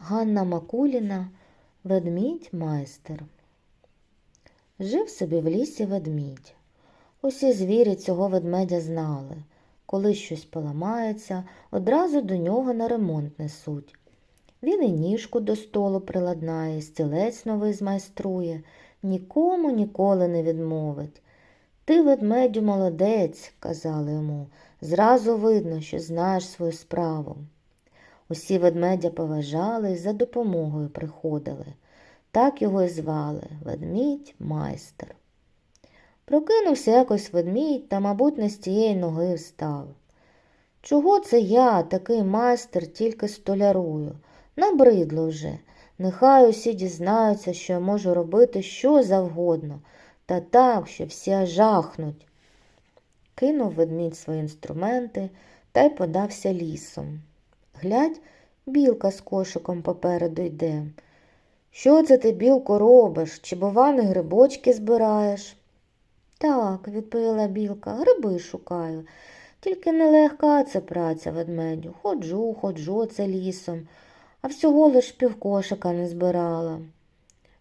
Ганна Макуліна, ведмідь майстер. Жив собі в лісі ведмідь. Усі звірі цього ведмедя знали. Коли щось поламається, одразу до нього на ремонт несуть. Він і ніжку до столу приладнає, стілець новий змайструє, нікому ніколи не відмовить. Ти, ведмедю, молодець, казали йому, зразу видно, що знаєш свою справу. Усі ведмедя поважали і за допомогою приходили. Так його й звали ведмідь майстер. Прокинувся якось ведмідь та, мабуть, не з тієї ноги встав. Чого це я, такий майстер, тільки столярую? Набридло вже. Нехай усі дізнаються, що я можу робити що завгодно, та так, що всі жахнуть. Кинув ведмідь свої інструменти та й подався лісом. Глядь, білка з кошиком попереду йде. Що це ти, білко, робиш? Чи, бува, грибочки збираєш? Так, відповіла білка, гриби шукаю. Тільки нелегка це праця ведмедю. Ходжу, ходжу це лісом, а всього лиш півкошика не збирала.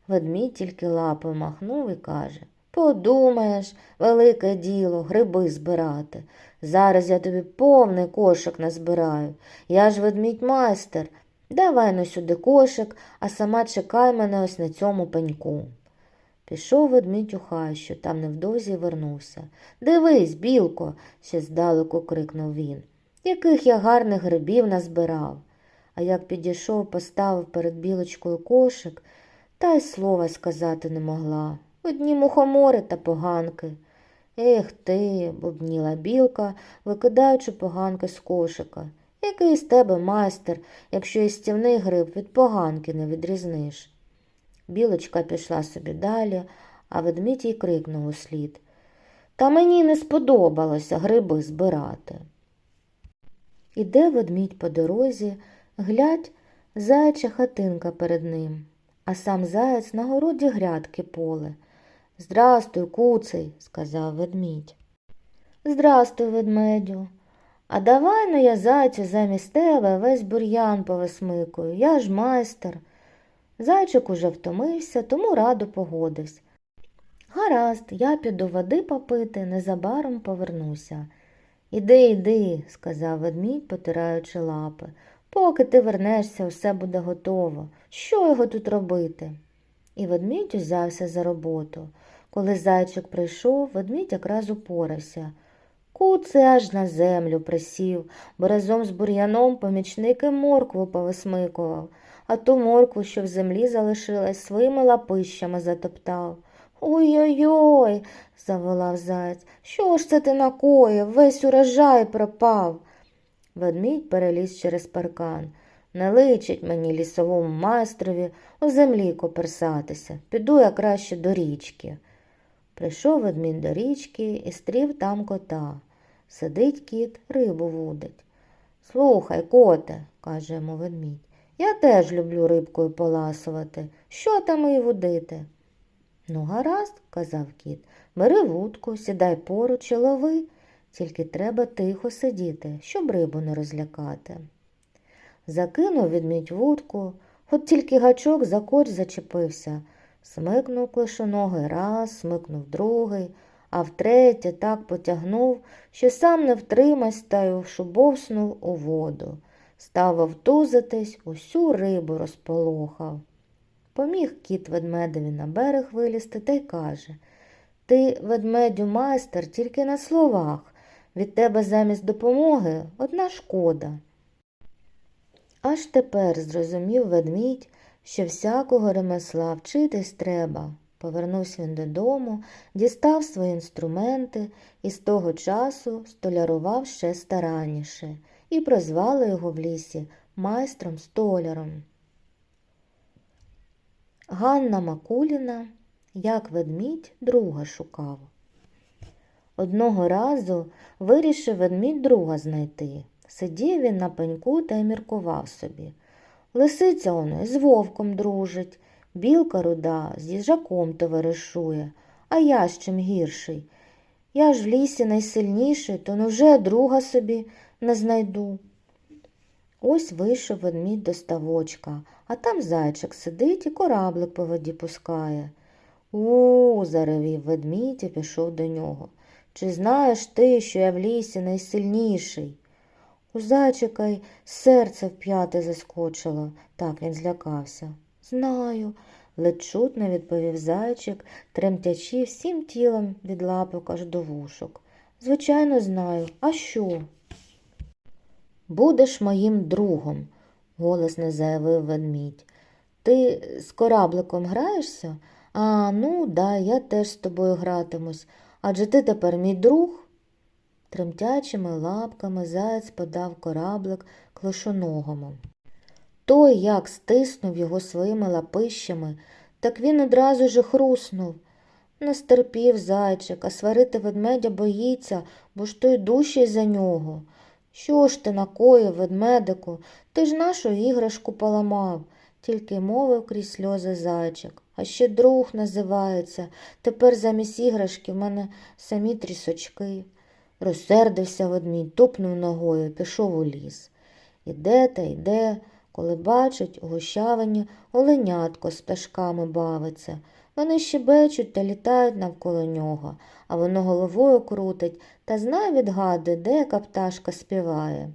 Ведмідь тільки лапою махнув і каже Подумаєш, велике діло, гриби збирати. Зараз я тобі повний кошик назбираю. Я ж ведмідь майстер. Давай на сюди кошик, а сама чекай мене ось на цьому пеньку. Пішов ведмідь у хащу, там невдовзі вернувся. Дивись, білко, ще здалеку крикнув він. Яких я гарних грибів назбирав. А як підійшов, поставив перед білочкою кошик, та й слова сказати не могла. Одні мухомори та поганки. Ех ти, бубніла білка, викидаючи поганки з кошика. Який з тебе майстер, якщо і стівний гриб від поганки не відрізниш? Білочка пішла собі далі, а ведмідь їй крикнув услід. Та мені не сподобалося гриби збирати. Іде ведмідь по дорозі, глядь, заяча хатинка перед ним, а сам заяць на городі грядки поле. Здрастуй, куций, сказав ведмідь. Здрастуй, ведмедю. А давай ну я зайцю замість тебе весь бур'ян повисмикую, я ж майстер. Зайчик уже втомився, тому радо погодився. Гаразд, я піду води попити, незабаром повернуся. Іди, іди, сказав ведмідь, потираючи лапи. Поки ти вернешся, все буде готово. Що його тут робити? І ведмідь узявся за роботу. Коли зайчик прийшов, ведмідь якраз упорався. Куций аж на землю присів, бо разом з бур'яном помічник і моркву повисмикував, а ту моркву, що в землі залишилась, своїми лапищами затоптав. Ой-ой-ой, заволав заяць. Що ж це ти накоїв? Весь урожай пропав. Ведмідь переліз через паркан. Не личить мені лісовому майстрові у землі коперсатися. Піду я краще до річки. Прийшов ведмідь до річки і стрів там кота. Сидить кіт, рибу вудить. Слухай, коте, каже йому ведмідь, я теж люблю рибкою поласувати. Що там і водити? Ну, гаразд, казав кіт, бери вудку, сідай поруч і лови, тільки треба тихо сидіти, щоб рибу не розлякати. Закинув відмідь вудку, от тільки гачок за коч зачепився. Смикнув клишоногий раз, смикнув другий, а втретє так потягнув, що сам не втримась та й ушубовснув у воду. Став вовтузитись, усю рибу розполохав. Поміг кіт ведмедеві на берег вилізти та й каже Ти, ведмедю, майстер, тільки на словах. Від тебе замість допомоги одна шкода. Аж тепер зрозумів ведмідь, що всякого ремесла вчитись треба. Повернувся він додому, дістав свої інструменти і з того часу столярував ще старанніше, і прозвали його в лісі майстром столяром. Ганна Макуліна, як ведмідь друга шукав. Одного разу вирішив ведмідь друга знайти. Сидів він на пеньку та й міркував собі. Лисиця воно з вовком дружить, білка руда з їжаком товаришує, а я з чим гірший. Я ж в лісі найсильніший, то невже друга собі не знайду. Ось вийшов ведмідь до ставочка, а там зайчик сидить і кораблик по воді пускає. У, заревів ведмідь і пішов до нього. Чи знаєш ти, що я в лісі найсильніший? Зайчика й серце в п'яте заскочило, так він злякався. Знаю, ледь чутно відповів зайчик, тремтячи всім тілом від лапок аж до вушок. Звичайно, знаю. А що? Будеш моїм другом, голосно заявив ведмідь. Ти з корабликом граєшся? А, ну, да, я теж з тобою гратимусь. Адже ти тепер мій друг. Тремтячими лапками заєць подав кораблик клошоногому. Той, як стиснув його своїми лапищами, так він одразу ж і хруснув. Не стерпів зайчик, а сварити ведмедя боїться, бо ж той дужчий за нього. Що ж ти накоїв, ведмедику? Ти ж нашу іграшку поламав, тільки мовив крізь сльози зайчик. А ще друг називається. Тепер замість іграшки в мене самі трісочки. Розсердився ведмідь, тупнув ногою, пішов у ліс. Іде та йде, коли бачить, у гущавині оленятко з пташками бавиться. Вони щебечуть та літають навколо нього, а воно головою крутить та знає відгадує, де яка пташка співає.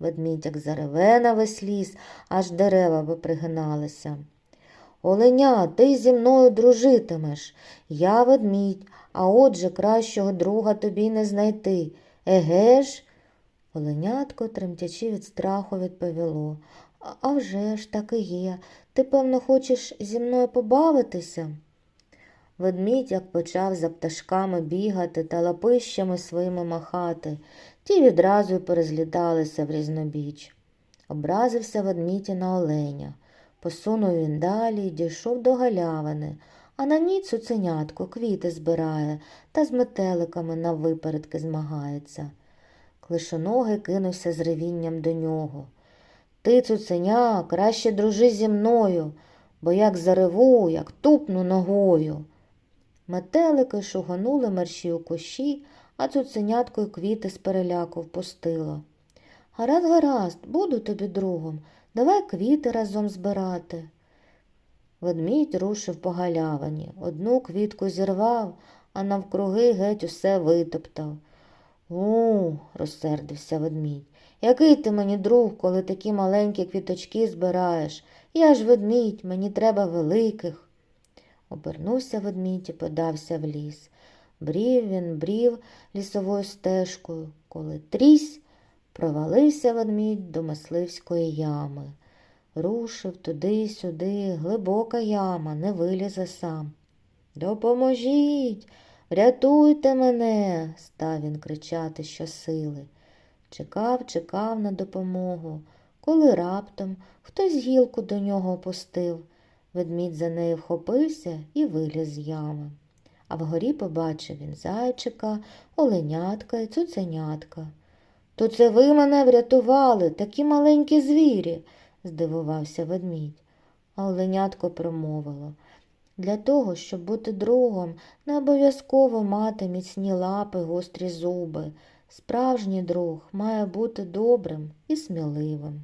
Ведмідь як зареве на весь ліс, аж дерева випригиналися. Оленя, ти зі мною дружитимеш. Я ведмідь, а отже кращого друга тобі не знайти. Еге ж? Оленятко, тремтячи від страху, відповіло. «А- вже ж так і є. Ти, певно, хочеш зі мною побавитися? Ведмідь, як почав за пташками бігати та лапищами своїми махати, ті відразу й порозліталися в різнобіч. Образився ведмідь на оленя. Посунув він далі й дійшов до галявини, а на ній цуценятко квіти збирає та з метеликами на випередки змагається. Клишоногий кинувся з ревінням до нього. Ти, цуценя, краще дружи зі мною, бо як зареву, як тупну ногою. Метелики шуганули мерщі у кущі, а цуценятко й квіти з переляку впустило. Гаразд, гаразд, буду тобі другом, давай квіти разом збирати. Ведмідь рушив по галявині, одну квітку зірвав, а навкруги геть усе витоптав. У, розсердився ведмідь. Який ти мені друг, коли такі маленькі квіточки збираєш? Я ж ведмідь, мені треба великих. Обернувся ведмідь і подався в ліс. Брів він, брів лісовою стежкою, коли трісь, провалився ведмідь до мисливської ями. Рушив туди-сюди, глибока яма, не вилізе сам. Допоможіть, врятуйте мене, став він кричати щосили. Чекав, чекав на допомогу, коли раптом хтось гілку до нього опустив. Ведмідь за нею вхопився і виліз з ями. А вгорі побачив він зайчика, оленятка і цуценятка. То це ви мене врятували, такі маленькі звірі, здивувався ведмідь. А оленятко промовило. Для того, щоб бути другом, не обов'язково мати міцні лапи, гострі зуби. Справжній друг має бути добрим і сміливим.